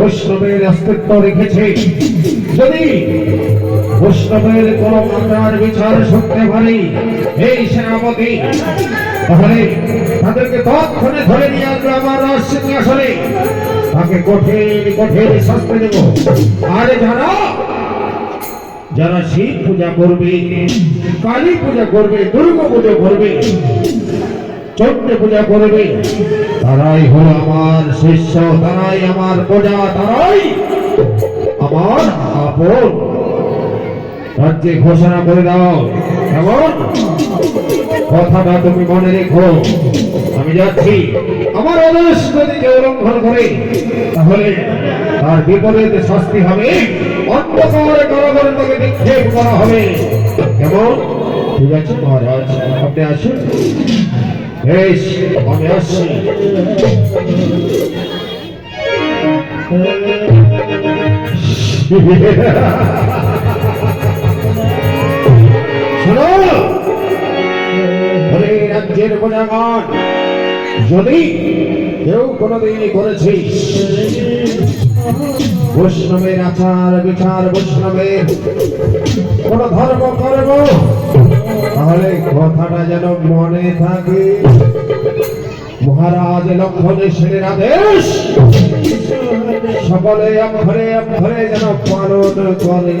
বৈষ্ণবের অস্তিত্ব রেখেছে। যদি বৈষ্ণবের কোন আচার বিচার শুনতে পারি এই সেনাপতি, তাহলে তাদেরকে তৎক্ষণে ধরে নিয়ে আসবে আমার রাজ সিংহাসনে। তাকে কঠিন কঠিন শাস্তি দেব। আর যারা যারা শিব পূজা করবে, কালী পূজা করবে, দুর্গা পূজা করবে চন্ডী পূজা করবে তারাই হলো আমার শিষ্য, তারাই আমার পূজা তারাই আমার আপন। রাজ্যে ঘোষণা করে দাও। কেমন? কথাটা তুমি মনে রেখো। আমি যাচ্ছি। আমার আদেশ যদি কেউ লঙ্ঘন করে। তাহলে তার বিপরীতে শাস্তি হবে। অন্ধকার কারাগারে তাকে নিক্ষেপ করা হবে। কেমন? ঠিক আছে, মহারাজ, আপনি আসুন। আমি আসছি শোনো রাজ্যের প্রজাগণ যদি কেউ কোনোদিন করেছিস বৈষ্ণবের আচার বিচার বৈষ্ণবের কোন ধর্ম করব তাহলে কথাটা যেন মনে থাকে। মহারাজ লক্ষণেশ্বরের আদেশ সকলে অক্ষরে অক্ষরে যেন পালন করে।